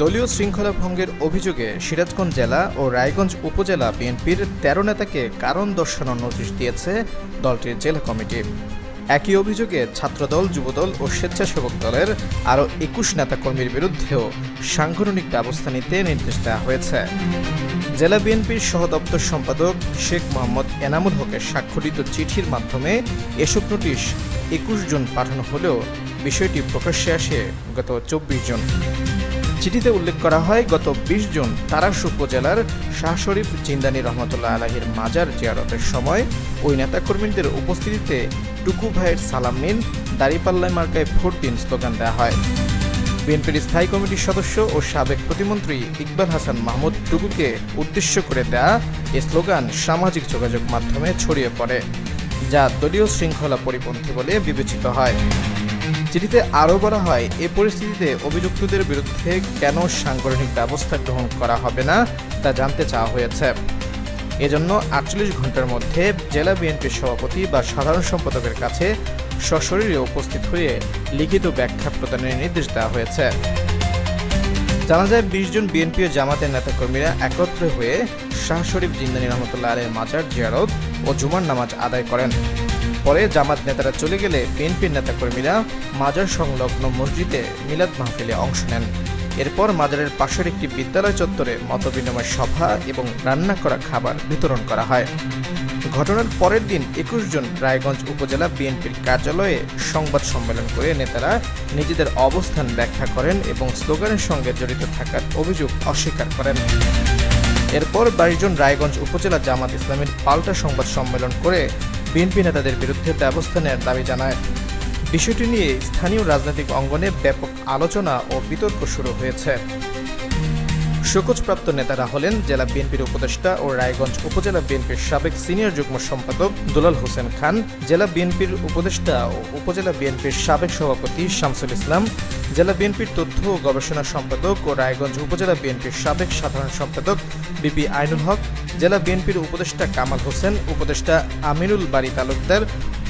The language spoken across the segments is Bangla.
দলীয় শৃঙ্খলা ভঙ্গের অভিযোগে সিরাজগঞ্জ জেলা ও রায়গঞ্জ উপজেলা বিএনপির তেরো নেতাকে কারণ দর্শানোর নোটিশ দিয়েছে দলটির জেলা কমিটি। একই অভিযোগে ছাত্রদল, যুবদল ও স্বেচ্ছাসেবক দলের আরও একুশ নেতাকর্মীর বিরুদ্ধেও সাংগঠনিক ব্যবস্থা নিতে নির্দেশ দেওয়া হয়েছে। জেলা বিএনপির সহদপ্তর সম্পাদক শেখ মোহাম্মদ এনামুল হকের স্বাক্ষরিত চিঠির মাধ্যমে এসব নোটিশ একুশ জন পাঠানো হলেও বিষয়টি প্রকাশ্যে আসে গত চব্বিশ জন। চিঠিতে উল্লেখ করা হয়, গত বিশ জুন তারাস উপজেলার শাহ শরীফ জিন্দানি রহমতুল্লাহ আলাহির মাজার জিয়ারতের সময় ওই নেতাকর্মীদের উপস্থিতিতে টুকু ভাইয়ের সালাম নিন, দাঁড়িপাল্লায় মার্কায় ভোট দিন স্লোগান দেওয়া হয়। বিএনপির স্থায়ী কমিটির সদস্য ও সাবেক প্রতিমন্ত্রী ইকবাল হাসান মাহমুদ টুকুকে উদ্দেশ্য করে দেয়া এ স্লোগান সামাজিক যোগাযোগ মাধ্যমে ছড়িয়ে পড়ে, যা দলীয় শৃঙ্খলা পরিপন্থী বলে বিবেচিত হয়। চিঠিতে আরও বলা হয়, এ পরিস্থিতিতে অভিযুক্তদের বিরুদ্ধে কেন সাংগঠনিক ব্যবস্থা গ্রহণ করা হবে না তা জানতে চাওয়া হয়েছে। এজন্য আটচল্লিশ ঘণ্টার মধ্যে জেলা বিএনপির সভাপতি বা সাধারণ সম্পাদকের কাছে সশরীরে উপস্থিত হয়ে লিখিত ব্যাখ্যা প্রদানের নির্দেশ দেওয়া হয়েছে। জানা যায়, বিশ জন বিএনপি ও জামাতের নেতাকর্মীরা একত্রে হয়ে শাহ শরীফ জিন্দানি রহমতুল্লাহ আলের মাজার জিয়ারত ও জুমার নামাজ আদায় করেন। পরে জামাত নেতারা চলে গেলে বিএনপির নেতাকর্মীরা মাজার সংলগ্ন মসজিদে মিলাদ মাহফিলে অংশ নেন। এরপর মাজারের পাশের একটি বিদ্যালয় চত্বরে মতবিনিময় সভা এবং রান্না করা খাবার বিতরণ করা হয়। ঘটনার পরের দিন একুশ জন রায়গঞ্জ উপজেলা বিএনপির কার্যালয়ে সংবাদ সম্মেলন করে নেতারা নিজেদের অবস্থান ব্যাখ্যা করেন এবং স্লোগানের সঙ্গে জড়িত থাকার অভিযোগ অস্বীকার করেন। এরপর বাইশ জন রায়গঞ্জ উপজেলা জামাত ইসলামের পাল্টা সংবাদ সম্মেলন করে বিএনপি নেতাদের বিরুদ্ধে ব্যবস্থা নেয়ার দাবি জানায়। বিষয়টি নিয়ে স্থানীয় রাজনৈতিক অঙ্গনে ব্যাপক আলোচনা ও বিতর্ক শুরু হয়েছে। শোকজপ্রাপ্ত নেতারা হলেন জেলা বিএনপির উপদেষ্টা ও রায়গঞ্জ উপজেলা বিএনপির সাবেক সিনিয়র যুগ্ম সম্পাদক দুলাল হোসেন খান, জেলা বিএনপির উপদেষ্টা ও উপজেলা বিএনপির সাবেক সভাপতি শামসুল ইসলাম, জেলা বিএনপির তথ্য ও গবেষণা সম্পাদক ও রায়গঞ্জ উপজেলা বিএনপির সাবেক সাধারণ সম্পাদক বিপি আইনুল হক, জেলা বিএনপির উপদেষ্টা কামাল হোসেন, উপদেষ্টা আমিরুল বাড়ি তালুকদার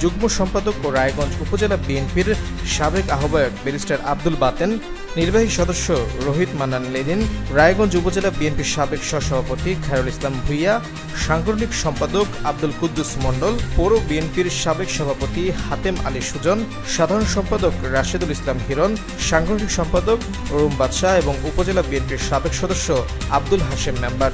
যুগ্ম সম্পাদক ও রায়গঞ্জ উপজেলা বিএনপির সাবেক আহ্বায়ক ব্যারিস্টার আব্দুল বাতেন, নির্বাহী সদস্য রোহিত মান্নান লেদিন রায়গঞ্জ উপজেলা বিএনপির সাবেক সহসভাপতি খায়রুল ইসলাম ভুইয়া, সাংগঠনিক সম্পাদক আব্দুল কুদ্দুস মণ্ডল, পৌর বিএনপির সাবেক সভাপতি হাতেম আলী সুজন, সাধারণ সম্পাদক রাশেদুল ইসলাম হিরণ, সাংগঠনিক সম্পাদক রুম বাদশাহ এবং উপজেলা বিএনপির সাবেক সদস্য আব্দুল হাশেম মেম্বার।